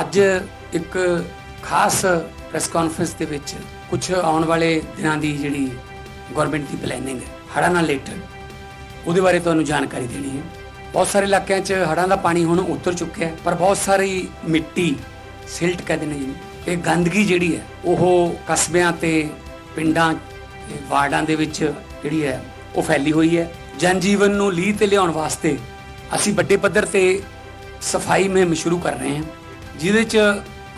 ਅੱਜ ਇੱਕ ਖਾਸ ਪ੍ਰੈਸ ਕਾਨਫਰੰਸ ਦੇ ਵਿੱਚ ਕੁਝ ਆਉਣ ਵਾਲੇ ਦਿਨਾਂ ਦੀ ਜਿਹੜੀ ਗਵਰਨਮੈਂਟ ਦੀ ਪਲੈਨਿੰਗ ਹੈ, ਹੜ੍ਹਾਂ ਨਾਲ ਰਿਲੇਟਡ ਉਹਦੇ ਬਾਰੇ ਤੁਹਾਨੂੰ ਜਾਣਕਾਰੀ ਦੇਣੀ ਹੈ। ਬਹੁਤ ਸਾਰੇ ਇਲਾਕਿਆਂ 'ਚ ਹੜ੍ਹਾਂ ਦਾ ਪਾਣੀ ਹੁਣ ਉਤਰ ਚੁੱਕਿਆ ਹੈ, ਪਰ ਬਹੁਤ ਸਾਰੀ ਮਿੱਟੀ ਸਿਲਟ ਕਹਿੰਦੇ ਨੇ ਜਿਹਨੂੰ। ਇਹ ਗੰਦਗੀ ਜਿਹੜੀ ਹੈ, ਉਹ ਕਸਬਿਆਂ ਤੇ ਪਿੰਡਾਂ ਵਾਰਡਾਂ ਦੇ ਵਿੱਚ ਜਿਹੜੀ ਹੈ, ਉਹ ਫੈਲੀ ਹੋਈ ਹੈ। ਜਨ ਜੀਵਨ ਨੂੰ ਲੀਹ ਤੇ ਲਿਆਉਣ ਵਾਸਤੇ ਅਸੀਂ ਵੱਡੇ ਪੱਧਰ ਤੇ ਸਫ਼ਾਈ ਮੁਹਿੰਮ ਸ਼ੁਰੂ ਕਰ ਰਹੇ ਹਾਂ। ਜਿਹਦੇ 'ਚ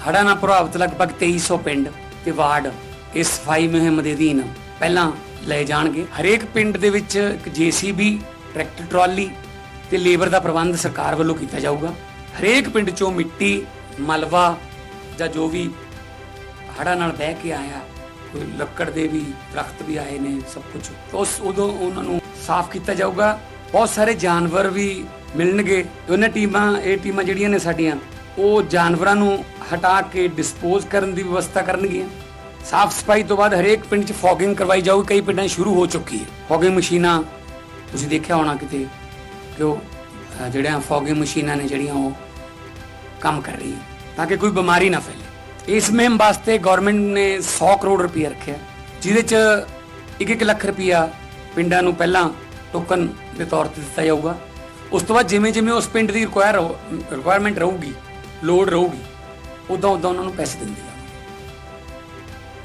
ਹੜ੍ਹਾਂ ਨਾਲ ਪ੍ਰਭਾਵਿਤ ਲਗਭਗ 2300 ਪਿੰਡ ਤੇ ਵਾਰਡ ਇਸ ਸਫ਼ਾਈ ਮੁਹਿੰਮ ਦੇ ਅਧੀਨ ਪਹਿਲਾਂ ਲਏ ਜਾਣਗੇ। ਹਰੇਕ ਪਿੰਡ ਦੇ ਵਿੱਚ ਇੱਕ ਜੀਸੀਬੀ, ਟਰੈਕਟਰ ਟਰਾਲੀ ਤੇ ਲੇਬਰ ਦਾ ਪ੍ਰਬੰਧ ਸਰਕਾਰ ਵੱਲੋਂ ਕੀਤਾ ਜਾਊਗਾ। ਹਰੇਕ ਪਿੰਡ 'ਚੋਂ ਮਿੱਟੀ, ਮਲਵਾ ਜਾਂ ਜੋ ਵੀ ਹੜ੍ਹਾਂ ਨਾਲ ਬਹਿ ਕੇ ਆਇਆ, ਕੋਈ ਲੱਕੜ ਦੇ ਵੀ ਦਰਖਤ ਵੀ ਆਏ ਨੇ ਸਭ ਕੁਝ ਉਸ ਉਦੋਂ ਉਹਨਾਂ ਨੂੰ ਸਾਫ਼ ਕੀਤਾ ਜਾਊਗਾ। ਬਹੁਤ ਸਾਰੇ ਜਾਨਵਰ ਵੀ ਮਿਲਣਗੇ। ਉਹਨਾਂ ਟੀਮਾਂ, ਇਹ ਟੀਮਾਂ ਜਿਹੜੀਆਂ ਨੇ ਸਾਡੀਆਂ ਉਹ ਜਾਨਵਰਾਂ ਨੂੰ ਹਟਾ ਕੇ ਡਿਸਪੋਜ਼ ਕਰਨ ਦੀ ਵਿਵਸਥਾ ਕਰਨਗੀਆਂ। ਸਾਫ਼ ਸਫ਼ਾਈ ਤੋਂ ਬਾਅਦ ਹਰੇਕ ਪਿੰਡ 'ਚ ਫੌਗਿੰਗ ਕਰਵਾਈ ਜਾਊਗੀ। ਕਈ ਪਿੰਡਾਂ 'ਚ ਸ਼ੁਰੂ ਹੋ ਚੁੱਕੀ ਹੈ। ਫੌਗਿੰਗ ਮਸ਼ੀਨਾਂ ਤੁਸੀਂ ਦੇਖਿਆ ਹੋਣਾ ਕਿਤੇ ਕਿ ਉਹ ਅਹ, ਜਿਹੜੀਆਂ ਫੌਗਿੰਗ ਮਸ਼ੀਨਾਂ ਨੇ ਜਿਹੜੀਆਂ ਉਹ ਕੰਮ ਕਰ ਰਹੀ ਹੈ ਤਾਂ ਕਿ ਕੋਈ ਬਿਮਾਰੀ ਨਾ ਫੈਲੇ। ਇਸ ਮੁਹਿੰਮ ਵਾਸਤੇ ਗਵਰਨਮੈਂਟ ਨੇ 100 ਕਰੋੜ ਰੁਪਏ ਰੱਖਿਆ। ਜਿਹਦੇ ਚ 1-1 ਲੱਖ ਰੁਪਇਆ ਪਿੰਡਾਂ ਨੂੰ ਪਹਿਲਾਂ ਟੋਕਨ ਦੇ ਤੌਰ ਤੇ ਦਿੱਤਾ ਜਾਊਗਾ। ਉਸ ਤੋਂ ਬਾਅਦ ਜਿਵੇਂ ਜਿਵੇਂ ਉਸ ਪਿੰਡ ਦੀ ਰਿਕੁਆਇਰ ਰਿਕੁਆਇਰਮੈਂਟ ਰਹੂਗੀ ਲੋੜ ਰਹੂਗੀ, ਉਦੋਂ ਉਦੋਂ ਉਹਨਾਂ ਨੂੰ ਪੈਸੇ ਦਿੰਦੇ ਆ।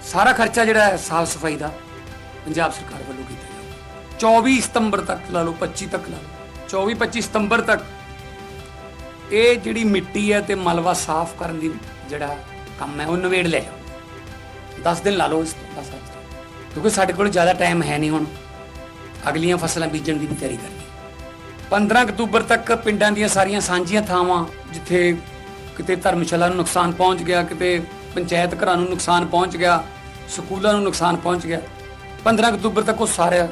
ਸਾਰਾ ਖਰਚਾ ਜਿਹੜਾ ਹੈ, ਸਾਫ਼ ਸਫ਼ਾਈ ਦਾ ਪੰਜਾਬ ਸਰਕਾਰ ਵੱਲੋਂ ਕੀਤਾ ਜਾਊਗਾ 24 ਸਤੰਬਰ ਤੱਕ ਲਾ ਲਓ 25 ਤੱਕ ਲਾ ਲਓ। 24 25 ਸਤੰਬਰ ਤੱਕ ਇਹ ਜਿਹੜੀ ਮਿੱਟੀ ਹੈ ਤੇ ਮਲਵਾ ਸਾਫ਼ ਕਰਨ ਦੀ ਜਿਹੜਾ ਕੰਮ ਹੈ, ਉਹ ਨਵੇੜ ਲੈ ਜਾਓ 10 ਦਿਨ ਲਾ ਲਓ ਇਸ ਤੋਂ ਬਸ ਕਿਉਂਕਿ ਸਾਡੇ ਕੋਲ ਜ਼ਿਆਦਾ ਟਾਈਮ ਹੈ ਨਹੀਂ ਹੁਣ। ਅਗਲੀਆਂ ਫਸਲਾਂ ਬੀਜਣ ਦੀ ਵੀ ਤਿਆਰੀ ਕਰਨੀ। 15 ਅਕਤੂਬਰ ਤੱਕ ਪਿੰਡਾਂ ਦੀਆਂ ਸਾਰੀਆਂ ਸਾਂਝੀਆਂ ਥਾਵਾਂ, ਜਿੱਥੇ ਕਿਤੇ ਧਰਮਸ਼ਾਲਾ ਨੂੰ ਨੁਕਸਾਨ ਪਹੁੰਚ ਗਿਆ, ਕਿਤੇ ਪੰਚਾਇਤ ਘਰਾਂ ਨੂੰ ਨੁਕਸਾਨ ਪਹੁੰਚ ਗਿਆ, ਸਕੂਲਾਂ ਨੂੰ ਨੁਕਸਾਨ ਪਹੁੰਚ ਗਿਆ 15 ਅਕਤੂਬਰ ਤੱਕ ਉਹ ਸਾਰਾ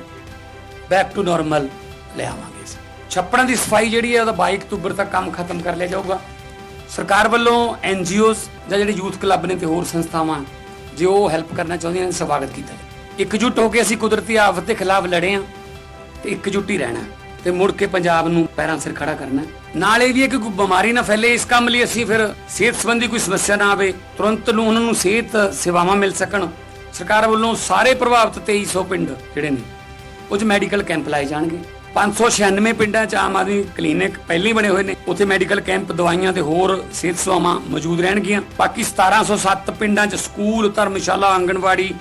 ਬੈਕ ਟੂ ਨਾਰਮਲ ਲੈ ਆਵਾਂਗੇ ਛੱਪੜਾਂ ਦੀ ਸਫ਼ਾਈ ਜਿਹੜੀ ਹੈ, ਉਹਦਾ 22 ਅਕਤੂਬਰ ਤੱਕ ਕੰਮ ਖਤਮ ਕਰ ਲਿਆ ਜਾਊਗਾ। ਸਰਕਾਰ ਵੱਲੋਂ ਐਨਜੀਓਜ਼ ਜਾਂ ਜਿਹੜੇ ਯੂਥ ਕਲੱਬ ਨੇ ਤੇ ਹੋਰ ਸੰਸਥਾਵਾਂ, ਜੇ ਉਹ ਹੈਲਪ ਕਰਨਾ ਚਾਹੁੰਦੀਆਂ ਨੇ, ਸਵਾਗਤ ਕੀਤਾ ਜਾਵੇ। ਇਕਜੁੱਟ ਹੋ ਕੇ ਅਸੀਂ ਕੁਦਰਤੀ ਆਫਤ ਦੇ ਖਿਲਾਫ ਲੜੇ ਹਾਂ ਤੇ ਇਕਜੁੱਟ ਹੀ ਰਹਿਣਾ ਤੇ ਮੁੜ ਕੇ ਪੰਜਾਬ ਨੂੰ ਪੈਰਾਂ ਸਿਰ ਖੜਾ ਕਰਨਾ ਨਾਲ ਇਹ ਵੀ ਹੈ ਕਿ ਕੋਈ ਬਿਮਾਰੀ ਨਾ ਫੈਲੇ, ਇਸ ਕੰਮ ਲਈ ਅਸੀਂ ਫਿਰ ਸਿਹਤ ਸੰਬੰਧੀ ਕੋਈ ਸਮੱਸਿਆ ਨਾ ਆਵੇ, ਤੁਰੰਤ ਨੂੰ ਉਹਨਾਂ ਨੂੰ ਸਿਹਤ ਸੇਵਾਵਾਂ ਮਿਲ ਸਕਣ। ਸਰਕਾਰ ਵੱਲੋਂ ਸਾਰੇ ਪ੍ਰਭਾਵਿਤ 2300 ਪਿੰਡ ਜਿਹੜੇ ਨੇ, ਉਹ 'ਚ ਮੈਡੀਕਲ ਕੈਂਪ ਲਾਏ ਜਾਣਗੇ। 596 ਪਿੰਡਾਂ 'ਚ ਆਮ ਆਦਮੀ ਕਲੀਨਿਕ ਪਹਿਲਾਂ ਹੀ ਬਣੇ ਹੋਏ ਨੇ, ਉੱਥੇ ਮੈਡੀਕਲ ਕੈਂਪ, ਦਵਾਈਆਂ ਤੇ ਹੋਰ ਸਿਹਤ ਸੇਵਾਵਾਂ ਮੌਜੂਦ ਰਹਿਣਗੀਆਂ। ਬਾਕੀ 1707 ਪਿੰਡਾਂ 'ਚ ਸਕੂਲ, ਧਰਮਸ਼ਾਲਾ, ਆਂਗਣਵਾੜੀ,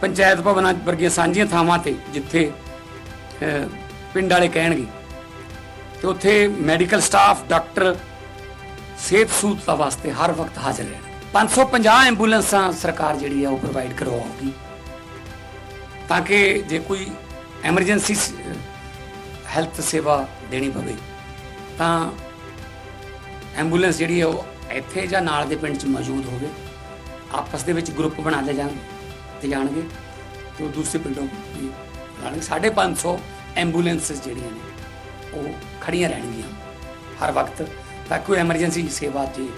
ਪੰਚਾਇਤ ਭਵਨਾਂ ਵਰਗੀਆਂ ਸਾਂਝੀਆਂ ਥਾਵਾਂ ਤੇ ਜਿੱਥੇ ਪਿੰਡ ਵਾਲੇ ਕਹਿਣਗੇ ਤੇ ਉੱਥੇ ਮੈਡੀਕਲ ਸਟਾਫ, ਡਾਕਟਰ ਸਿਹਤ ਸਹੂਲਤਾਂ ਵਾਸਤੇ ਹਰ ਵਕਤ ਹਾਜ਼ਰ ਰਹਿਣ। 550 ਐਂਬੂਲੈਂਸਾਂ ਸਰਕਾਰ ਜਿਹੜੀ ਆ ਉਹ ਪ੍ਰੋਵਾਈਡ ਕਰਵਾਉਗੀ। ਤਾਂ ਕਿ ਜੇ ਕੋਈ ਐਮਰਜੈਂਸੀ ਹੈਲਥ ਸੇਵਾ ਦੇਣੀ ਪਵੇ, ਤਾਂ ਐਂਬੂਲੈਂਸ ਜਿਹੜੀ ਹੈ ਉਹ ਇੱਥੇ ਜਾਂ ਨਾਲ ਦੇ ਪਿੰਡ 'ਚ ਮੌਜੂਦ ਹੋਵੇ, ਆਪਸ ਦੇ ਵਿੱਚ ਗਰੁੱਪ ਬਣਾ ਲਏ ਜਾਣ, ਤੇ ਜਾਣਗੇ, ਤੇ ਉਹ ਦੂਸਰੇ ਪਿੰਡੋਂ ਵੀ ਲਾਣਗੇ। 550 ਐਂਬੂਲੈਂਸਸ ਜਿਹੜੀਆਂ ਨੇ, ਉਹ ਖੜੀਆਂ ਰਹਿਣਗੀਆਂ ਹਰ ਵਕਤ, ਤਾਂ ਕੋਈ ਐਮਰਜੈਂਸੀ ਸੇਵਾ ਜੇ?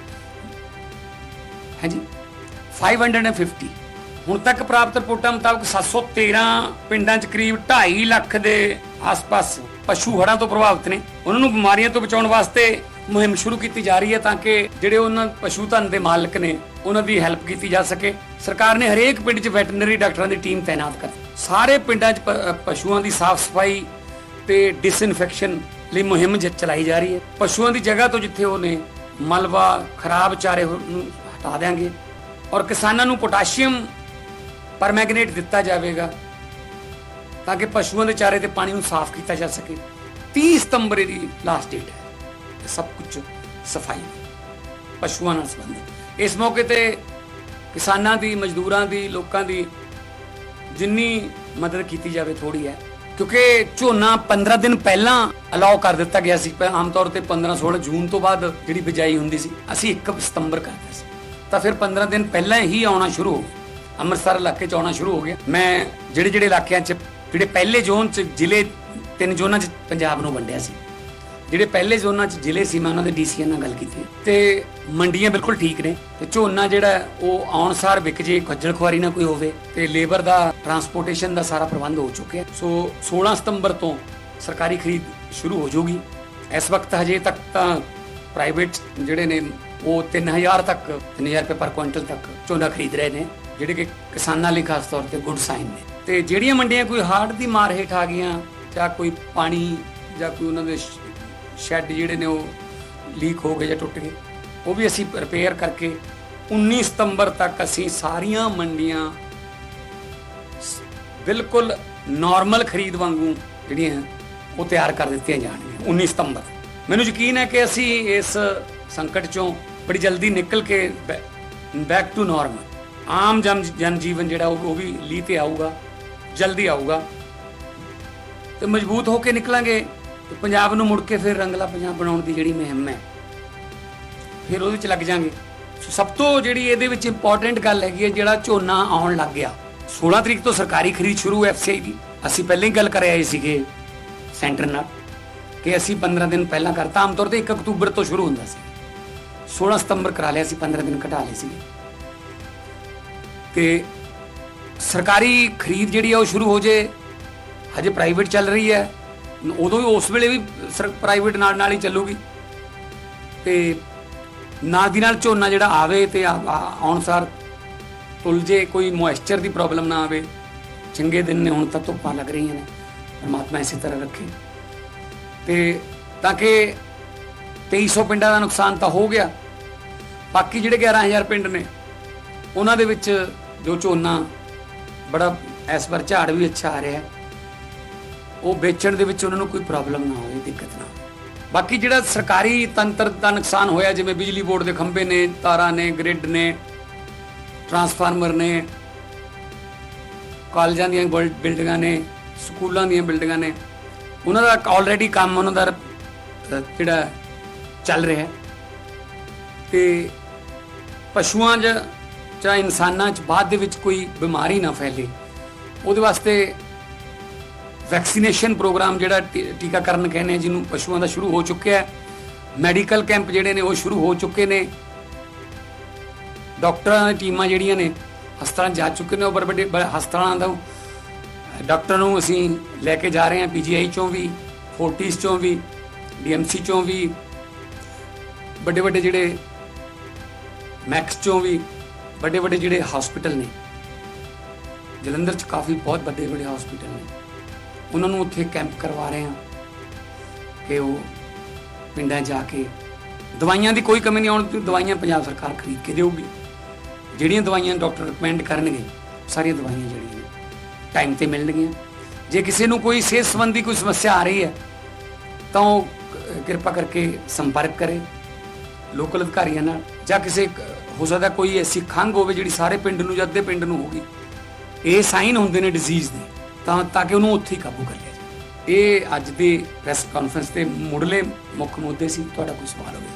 ਹਾਂਜੀ 550 ਹੁਣ ਤੱਕ ਪ੍ਰਾਪਤ ਰਿਪੋਰਟਾਂ ਮੁਤਾਬਕ 713 ਪਿੰਡਾਂ 'ਚ ਕਰੀਬ 2.5 ਲੱਖ ਦੇ ਆਸ-ਪਾਸ ਪਸ਼ੂ ਹੜ੍ਹਾਂ ਤੋਂ ਪ੍ਰਭਾਵਿਤ ਨੇ। ਉਹਨਾਂ ਨੂੰ ਬਿਮਾਰੀਆਂ ਤੋਂ ਬਚਾਉਣ ਵਾਸਤੇ ਮੁਹਿੰਮ ਸ਼ੁਰੂ ਕੀਤੀ ਜਾ ਰਹੀ ਹੈ ਤਾਂ ਕਿ ਜਿਹੜੇ ਉਹਨਾਂ ਪਸ਼ੂ ਧਨ ਦੇ ਮਾਲਕ ਨੇ, ਉਹਨਾਂ ਦੀ ਹੈਲਪ ਕੀਤੀ ਜਾ ਸਕੇ। ਸਰਕਾਰ ਨੇ ਹਰੇਕ ਪਿੰਡ 'ਚ ਵੈਟਰਨਰੀ ਡਾਕਟਰਾਂ ਦੀ ਟੀਮ ਤਾਇਨਾਤ ਕਰ ਸਾਰੇ ਪਿੰਡਾਂ 'ਚ ਪ- ਪਸ਼ੂਆਂ ਦੀ ਸਾਫ਼ ਸਫ਼ਾਈ ਤੇ ਡਿਸਇਨਫੈਕਸ਼ਨ ਲਈ ਮੁਹਿੰਮ ਜ- ਚਲਾਈ ਜਾ ਰਹੀ ਹੈ। ਪਸ਼ੂਆਂ ਦੀ ਜਗ੍ਹਾ ਤੋਂ ਜਿੱਥੇ ਉਹ ਨੇ ਮਲਬਾ, ਖਰਾਬ ਚਾਰੇ ਹੋ- ਨੂੰ ਹਟਾ ਦਿਆਂਗੇ ਔਰ ਕਿਸਾਨਾਂ ਨੂੰ ਪੋਟਾਸ਼ੀਅਮ ਪਰਮੈਂਗਨੇਟ ਦਿੱਤਾ ਜਾਵੇਗਾ ਤਾਂ ਕਿ ਪਸ਼ੂਆਂ ਦੇ ਚਾਰੇ ਤੇ ਪਾਣੀ ਨੂੰ ਸਾਫ਼ ਕੀਤਾ ਜਾ ਸਕੇ। 30 ਸਤੰਬਰ ਦੀ ਲਾਸਟ ਡੇਟ ਹੈ। ਇਹ ਸਭ ਕੁਝ ਸਫ਼ਾਈ ਪਸ਼ੂਆਂ ਨਾਲ ਸੰਬੰਧਿਤ। ਇਸ ਮੌਕੇ ਤੇ ਕਿਸਾਨਾਂ ਦੀ, ਮਜ਼ਦੂਰਾਂ ਦੀ, ਲੋਕਾਂ ਦੀ ਜਿੰਨੀ ਮਦਦ ਕੀਤੀ ਜਾਵੇ ਥੋੜੀ ਹੈ, ਕਿਉਂਕਿ ਝੋਨਾ 15 ਦਿਨ ਪਹਿਲਾਂ ਅਲਾਉ ਕਰ ਦਿੱਤਾ ਗਿਆ ਸੀ। ਪ- ਆਮ ਤੌਰ ਤੇ 15 16 ਜੂਨ ਤੋਂ ਬਾਅਦ ਜਿਹੜੀ ਬਿਜਾਈ ਹੁੰਦੀ ਸੀ, ਅਸੀਂ 1 ਸਤੰਬਰ ਕਰਦੇ ਸੀ। ਤਾਂ ਫਿਰ 15 ਦਿਨ ਪਹਿਲਾਂ ਹੀ ਆਉਣਾ ਸ਼ੁਰੂ ਹੋ ਗਿਆ। ਅੰਮ੍ਰਿਤਸਰ ਇਲਾਕੇ ਚ ਆਉਣਾ ਸ਼ੁਰੂ ਹੋ ਗਿਆ। ਮੈਂ ਜਿਹੜੇ ਜਿਹੜੇ ਇਲਾਕਿਆਂ ਚ, ਜਿਹੜੇ ਪਹਿਲੇ ਜ਼ੋਨ ਚ, ਜ਼ਿਲ੍ਹੇ ਤਿੰਨ ਜ਼ੋਨਾਂ ਚ ਪੰਜਾਬ ਨੂੰ ਵੰਡਿਆ ਸੀ। ਜਿਹੜੇ ਪਹਿਲੇ ਜ਼ੋਨਾਂ 'ਚ ਜ਼ਿਲ੍ਹੇ ਸੀ ਮੈਂ ਉਹਨਾਂ ਦੇ ਡੀਸੀਆਂ ਨਾਲ ਗੱਲ ਕੀਤੀ। ਤੇ ਮੰਡੀਆਂ ਬਿਲਕੁਲ ਠੀਕ ਨੇ। ਤੇ ਝੋਨਾ ਜਿਹੜਾ ਉਹ ਆਉਣ ਸਾਰ ਵਿਕ ਜੇ, ਖੱਜਲ ਖੁਆਰੀ ਨਾ ਕੋਈ ਹੋਵੇ, ਤੇ ਲੇਬਰ ਦਾ ਟਰਾਂਸਪੋਰਟੇਸ਼ਨ ਦਾ ਸਾਰਾ ਪ੍ਰਬੰਧ ਹੋ ਚੁੱਕਿਆ। ਸੋ 16 ਸਤੰਬਰ ਤੋਂ ਸਰਕਾਰੀ ਖਰੀਦ ਸ਼ੁਰੂ ਹੋ ਜਾਊਗੀ। ਇਸ ਵਕਤ ਹਜੇ ਤੱਕ ਤਾਂ ਪ੍ਰਾਈਵੇਟ ਜਿਹੜੇ ਨੇ, ਉਹ 3000 ਤੱਕ 3000 ਰੁਪਏ ਪਰ ਕੁਇੰਟਲ ਤੱਕ ਝੋਨਾ ਖਰੀਦ ਰਹੇ ਨੇ, ਜਿਹੜੇ ਕਿ ਕਿਸਾਨਾਂ ਲਈ ਖਾਸ ਤੌਰ ਤੇ ਗੁੱਡ ਸਾਈਨ ਨੇ। ਤੇ ਜਿਹੜੀਆਂ ਮੰਡੀਆਂ ਕੋਈ ਹਾਰਟ ਦੀ ਮਾਰ ਹੇਠ ਆ ਗਈਆਂ, ਜਾਂ ਕੋਈ ਪਾਣੀ, ਜਾਂ ਕੋਈ ਉਹਨਾਂ ਦੇ ਸ਼ੈੱਡ ਜਿਹੜੇ ਨੇ ਉਹ ਲੀਕ ਹੋ ਗਏ ਜਾਂ ਟੁੱਟ ਗਏ, ਉਹ ਵੀ ਅਸੀਂ ਰਿਪੇਅਰ ਕਰਕੇ 19 ਸਤੰਬਰ ਤੱਕ ਅਸੀਂ ਸਾਰੀਆਂ ਮੰਡੀਆਂ ਬਿਲਕੁਲ ਨਾਰਮਲ ਖਰੀਦ ਵਾਂਗੂ ਜਿਹੜੀਆਂ ਉਹ ਤਿਆਰ ਕਰ ਦਿੱਤੀਆਂ ਜਾਣਗੀਆਂ 19 ਸਤੰਬਰ। ਮੈਨੂੰ ਯਕੀਨ ਹੈ ਕਿ ਅਸੀਂ ਇਸ ਸੰਕਟ ਚੋਂ ਬੜੀ ਜਲਦੀ ਨਿਕਲ ਕੇ ਬੈਕ ਟੂ ਨਾਰਮਲ ਆਮ ਜਨ ਜਨ ਜੀਵਨ ਜਿਹੜਾ ਉਹ ਉਹ ਵੀ ਲੀ ਤੇ ਆਊਗਾ, ਜਲਦੀ ਆਊਗਾ। ਤੇ ਮਜ਼ਬੂਤ ਹੋ ਕੇ ਨਿਕਲਾਂਗੇ। ਤੇ ਪੰਜਾਬ ਨੂੰ ਮੁੜ ਕੇ ਫਿਰ ਰੰਗਲਾ ਪੰਜਾਬ ਬਣਾਉਣ ਦੀ ਜਿਹੜੀ ਮੁਹਿੰਮ ਹੈ, ਫਿਰ ਉਹਦੇ ਵਿੱਚ ਲੱਗ ਜਾਾਂਗੇ। ਸਭ ਤੋਂ ਜਿਹੜੀ ਇਹਦੇ ਵਿੱਚ ਇੰਪੋਰਟੈਂਟ ਗੱਲ ਹੈਗੀ ਹੈ, ਜਿਹੜਾ ਝੋਨਾ ਆਉਣ ਲੱਗ ਗਿਆ। 16 ਤਰੀਕ ਤੋਂ ਸਰਕਾਰੀ ਖਰੀਦ ਸ਼ੁਰੂ ਐਫਸੀਆਈ ਦੀ ਅਸੀਂ ਪਹਿਲਾਂ ਹੀ ਗੱਲ ਕਰ ਆਏ ਸੀਗੇ ਸੈਂਟਰ ਨਾਲ ਕਿ ਅਸੀਂ 15 ਦਿਨ ਪਹਿਲਾਂ ਕਰਤਾ। ਆਮ ਤੌਰ ਤੇ 1 ਅਕਤੂਬਰ ਤੋਂ ਸ਼ੁਰੂ ਹੁੰਦਾ ਸੀ। 16 ਸਤੰਬਰ ਕਰਾ ਲਿਆ ਸੀ 15 ਦਿਨ ਘਟਾ ਲਏ ਸੀ ਕਿ ਸਰਕਾਰੀ ਖਰੀਦ ਜਿਹੜੀ ਆ ਉਹ ਸ਼ੁਰੂ ਹੋ ਜੇ। ਹਜੇ ਪ੍ਰਾਈਵੇਟ ਚੱਲ ਰਹੀ ਹੈ। ਉਦੋਂ ਵੀ ਉਸ ਵੇਲੇ ਵੀ ਪ੍ਰਾਈਵੇਟ ਨਾਲ ਨਾਲ ਹੀ ਚੱਲੂਗੀ। ਤੇ ਨਾਲ ਦੀ ਨਾਲ ਝੋਨਾ ਜਿਹੜਾ ਆਵੇ ਤੇ ਆ- ਆਉਣ ਸਾਰ ਤੁਲ ਜੇ ਕੋਈ ਮੋਇਸਚਰ ਦੀ ਪ੍ਰੋਬਲਮ ਨਾ ਆਵੇ, ਚੰਗੇ ਦਿਨ ਨੇ ਹੁਣ ਤਾਂ ਧੁੱਪਾਂ ਲੱਗ ਰਹੀਆਂ ਨੇ, ਪਰਮਾਤਮਾ ਇਸੇ ਤਰ੍ਹਾਂ ਰੱਖੇ। ਤੇ ਤਾਂ ਕਿ 2300 ਪਿੰਡਾਂ ਦਾ ਨੁਕਸਾਨ ਤਾਂ ਹੋ ਗਿਆ। ਬਾਕੀ ਜਿਹੜੇ 11000 ਪਿੰਡ ਨੇ, ਉਹਨਾਂ ਦੇ ਵਿੱਚ ਜੋ ਝੋਨਾ ਬੜਾ ਇਸ ਵਾਰ ਝਾੜ ਵੀ ਅੱਛਾ ਆ ਰਿਹਾ ਹੈ। ਉਹ ਵੇਚਣ ਦੇ ਵਿੱਚ ਉਹਨਾਂ ਨੂੰ ਕੋਈ ਪ੍ਰੋਬਲਮ ਨਾ ਹੋਵੇ, ਦਿੱਕਤ ਨਾ ਹੋਵੇ। ਬਾਕੀ ਜਿਹੜਾ ਸਰਕਾਰੀ ਤੰਤਰ ਦਾ ਨੁਕਸਾਨ ਹੋਇਆ, ਜਿਵੇਂ ਬਿਜਲੀ ਬੋਰਡ ਦੇ ਖੰਭੇ ਨੇ, ਤਾਰਾਂ ਨੇ ਗ੍ਰਿਡ ਨੇ ਟਰਾਂਸਫਾਰਮਰ ਨੇ, ਕਾਲਜਾਂ ਦੀਆਂ ਬਿਲਡਿੰਗਾਂ ਨੇ, ਸਕੂਲਾਂ ਦੀਆਂ ਬਿਲਡਿੰਗਾਂ ਨੇ, ਉਹਨਾਂ ਦਾ ਆਲਰੇਡੀ ਕੰਮ ਉਹਨਾਂ ਦਾ ਜਿਹੜਾ ਚੱਲ ਰਿਹਾ ਹੈ। ਤੇ ਪਸ਼ੂਆਂ 'ਚ ਜਾਂ ਇਨਸਾਨਾਂ 'ਚ ਬਾਅਦ ਦੇ ਵਿੱਚ ਕੋਈ ਬਿਮਾਰੀ ਨਾ ਫੈਲੇ। ਉਹਦੇ ਵਾਸਤੇ ਵੈਕਸੀਨੇਸ਼ਨ ਪ੍ਰੋਗਰਾਮ ਜਿਹੜਾ ਟੀ- ਟੀਕਾਕਰਨ ਕਹਿੰਦੇ ਆ, ਜਿਹਨੂੰ ਪਸ਼ੂਆਂ ਦਾ ਸ਼ੁਰੂ ਹੋ ਚੁੱਕਿਆ ਹੈ। ਮੈਡੀਕਲ ਕੈਂਪ ਜਿਹੜੇ ਨੇ, ਉਹ ਸ਼ੁਰੂ ਹੋ ਚੁੱਕੇ ਨੇ। ਡਾਕਟਰਾਂ ਦੀਆਂ ਟੀਮਾਂ ਜਿਹੜੀਆਂ ਨੇ, ਹਸਪਤਾਲਾਂ 'ਚ ਜਾ ਚੁੱਕੇ ਨੇ ਉਹ ਬੜੇ ਵੱਡੇ ਬ- ਹਸਪਤਾਲਾਂ ਦਾ ਡਾਕਟਰ ਨੂੰ ਅਸੀਂ ਲੈ ਕੇ ਜਾ ਰਹੇ ਹਾਂ ਪੀਜੀਆਈ ਚੋਂ ਵੀ ਫੋਰਟਿਸ ਚੋਂ ਵੀ ਡੀਐਮਸੀ ਚੋਂ ਵੀ, ਵੱਡੇ ਵੱਡੇ ਜਿਹੜੇ ਮੈਕਸ ਚੋਂ ਵੀ, ਵੱਡੇ ਵੱਡੇ ਜਿਹੜੇ ਹਸਪੀਟਲ ਨੇ। ਜਲੰਧਰ 'ਚ ਕਾਫੀ ਬਹੁਤ ਵੱਡੇ ਵੱਡੇ ਹਸਪੀਟਲ ਨੇ। ਉਹਨਾਂ ਨੂੰ ਉੱਥੇ ਕੈਂਪ ਕਰਵਾ ਰਹੇ ਹਾਂ ਕਿ ਉਹ ਪਿੰਡਾਂ 'ਚ ਜਾ ਕੇ ਦਵਾਈਆਂ ਦੀ ਕੋਈ ਕਮੀ ਨਹੀਂ ਆਉਣ ਦੀ ਦਵਾਈਆਂ ਪੰਜਾਬ ਸਰਕਾਰ ਖਰੀਦ ਕੇ ਦੇਊਗੀ। ਜਿਹੜੀਆਂ ਦਵਾਈਆਂ ਡਾਕਟਰ ਰეკਮੈਂਡ ਕਰਨਗੇ, ਸਾਰੀਆਂ ਦਵਾਈਆਂ ਜਿਹੜੀਆਂ ਨੇ ਟਾਈਮ ਤੇ ਮਿਲਣਗੀਆਂ। ਜੇ ਕਿਸੇ ਨੂੰ ਕੋਈ ਸਿਹਤ ਸੰਬੰਧੀ ਕੋਈ ਸਮੱਸਿਆ ਆ ਰਹੀ ਹੈ, ਤਾਂ ਉਹ ਕਿਰਪਾ ਕਰਕੇ ਸੰਪਰਕ ਕਰੇ ਲੋਕਲ ਅਧਿਕਾਰੀਆਂ ਨਾਲ। ਜਾਂ ਕਿਸੇ ਹੋ ਸਕਦਾ ਕੋਈ ਐਸੀ ਖੰਘ ਹੋਵੇ ਜਿਹੜੀ ਸਾਰੇ ਪਿੰਡ ਨੂੰ ਜਾਂ ਅੱਧੇ ਪਿੰਡ ਨੂੰ ਹੋਗੀ ਇਹ ਸਾਈਨ ਹੁੰਦੇ ਨੇ ਡਿਜ਼ੀਜ਼ ਦੇ। ਤਾਂ ਤਾਂ ਕਿ ਉਹਨੂੰ ਉੱਥੇ ਹੀ ਕਾਬੂ ਕਰ ਲਿਆ ਜਾਵੇ। ਇਹ ਅੱਜ ਦੀ ਪ੍ਰੈਸ ਕਾਨਫਰੰਸ ਦੇ ਮੁੱਢਲੇ ਮੁੱਖ ਮੁੱਦੇ ਸੀ। ਤੁਹਾਡਾ ਕੋਈ ਸਵਾਲ ਹੋਵੇ?